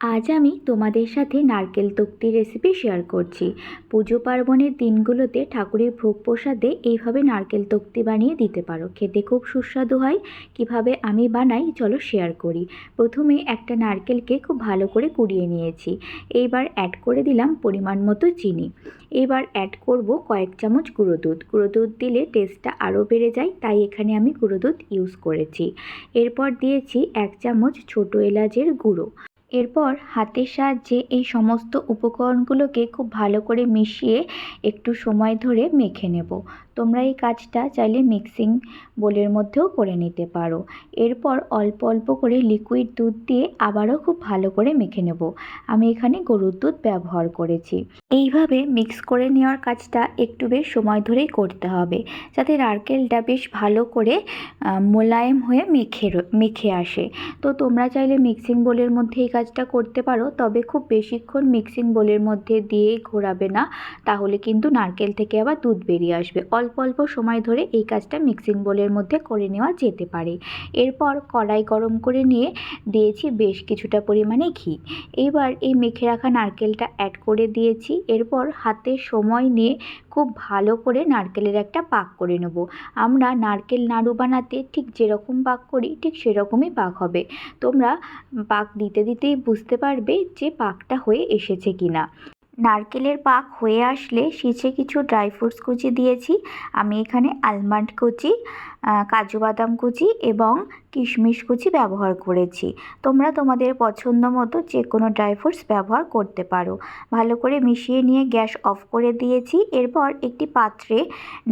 আজ আমি তোমাদের সাথে নারকেল তক্তি রেসিপি শেয়ার করছি। পুজো পার্বণের দিনগুলোতে ঠাকুরের ভোগ প্রসাদে এইভাবে নারকেল তক্তি বানিয়ে দিতে পারো। খেতে খুব সুস্বাদু হয়। কীভাবে আমি বানাই চলো শেয়ার করি। প্রথমে একটা নারকেলকে খুব ভালো করে কুড়িয়ে নিয়েছি। এইবার অ্যাড করে দিলাম পরিমাণ মতো চিনি। এবার অ্যাড করব কয়েক চামচ গুঁড়ো দুধ। গুঁড়ো দুধ দিলে টেস্টটা আরও বেড়ে যায়, তাই এখানে আমি গুঁড়ো দুধ ইউজ করেছি। এরপর দিয়েছি এক চামচ ছোটো এলাচের গুঁড়ো। এরপর হাতের সাহায্যে এই সমস্ত উপকরণগুলোকে খুব ভালো করে মিশিয়ে একটু সময় ধরে মেখে নেব। তোমরা এই কাজটা চাইলে মিক্সিং বোলের মধ্যেও করে নিতে পারো। এরপর অল্প অল্প করে লিকুইড দুধ দিয়ে আবারও খুব ভালো করে মেখে নেব। আমি এখানে গরুর দুধ ব্যবহার করেছি। এইভাবে মিক্স করে নেওয়ার কাজটা একটু বেশ সময় ধরেই করতে হবে, যাতে নারকেলটা বেশ ভালো করে মোলায়েম হয়ে মেখে মেখে আসে। তো তোমরা চাইলে মিক্সিং বোলের মধ্যে এই কাজটা করতে পারো, তবে খুব বেশিক্ষণ মিক্সিং বোলের মধ্যে দিয়ে ঘোরাবে না, তাহলে কিন্তু নারকেল থেকে আবার দুধ বেরিয়ে আসবে। অল্প অল্প অল্প সময় ধরে এই কাজটা মিক্সিং বোলের মধ্যে করে নেওয়া যেতে পারে। এরপর কড়াই গরম করে নিয়ে দিয়েছি বেশ কিছুটা পরিমাণে ঘি। এবার এই মেখে রাখা নারকেলটা অ্যাড করে দিয়েছি। এরপর হাতে সময় নিয়ে খুব ভালো করে নারকেলের একটা পাক করে নেব। আমরা নারকেল নাড়ু বানাতে ঠিক যেরকম পাক করি, ঠিক সেরকমই পাক হবে। তোমরা পাক দিতে দিতেই বুঝতে পারবে যে পাকটা হয়ে এসেছে কিনা। নারকেলের পাক হয়ে আসলে শীষে কিছু ড্রাই ফ্রুটস কুচি দিয়েছি। আমি এখানে আলমন্ড কুচি কাজু বাদাম কুচি এবং কিশমিশ কুচি ব্যবহার করেছি। তোমরা তোমাদের পছন্দ মতো যে কোনো ড্রাই ফ্রুটস ব্যবহার করতে পারো। ভালো করে মিশিয়ে নিয়ে গ্যাস অফ করে দিয়েছি। এরপর একটি পাত্রে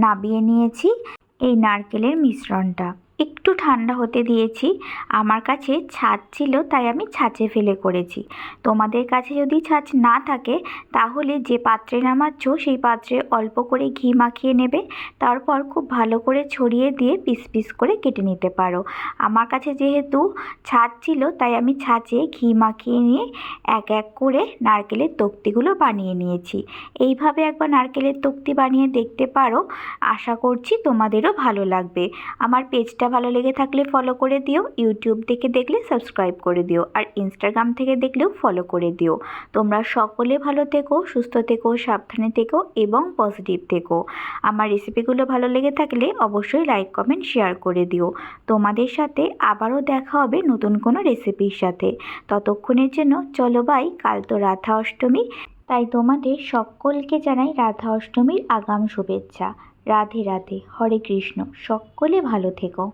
নাবিয়ে নিয়েছি এই নারকেলের মিশ্রণটা। একটু ঠান্ডা হতে দিয়েছি। আমার কাছে ছাঁচ ছিল, তাই আমি ছাঁচে ফেলে করেছি। তোমাদের কাছে যদি ছাঁচ না থাকে, তাহলে যে পাত্রে নামাচ্ছ, সেই পাত্রে অল্প করে ঘি মাখিয়ে নেবে। তারপর খুব ভালো করে ছড়িয়ে দিয়ে পিস পিস করে কেটে নিতে পারো। আমার কাছে যেহেতু ছাঁচ ছিল, তাই আমি ছাঁচে ঘি মাখিয়ে নিয়ে এক এক করে নারকেলের তক্তিগুলো বানিয়ে নিয়েছি। এইভাবে একবার নারকেলের তক্তি বানিয়ে দেখতে পারো। আশা করছি তোমাদেরও ভালো লাগবে। আমার পেজটা ভালো লেগে থাকলে ফলো করে দিও ইউটিউব থেকে দেখলে সাবস্ক্রাইব করে দিও আর ইনস্টাগ্রাম থেকে দেখলেও ফলো করে দিও। তোমরা সকলে ভালো থেকো, সুস্থ থেকো, সাবধানে থেকো এবং পজিটিভ থেকো। আমার রেসিপিগুলো ভালো লেগে থাকলে অবশ্যই লাইক কমেন্ট শেয়ার করে দিও। তোমাদের সাথে আবারও দেখা হবে নতুন কোনো রেসিপির সাথে। ততক্ষণের জন্য চলো বাই কাল তো রাধা অষ্টমী। তাই তোমাদের সকলকে জানাই রাধা অষ্টমীর আগাম শুভেচ্ছা। রাধে রাধে হরে কৃষ্ণ সকলে ভালো থেকো।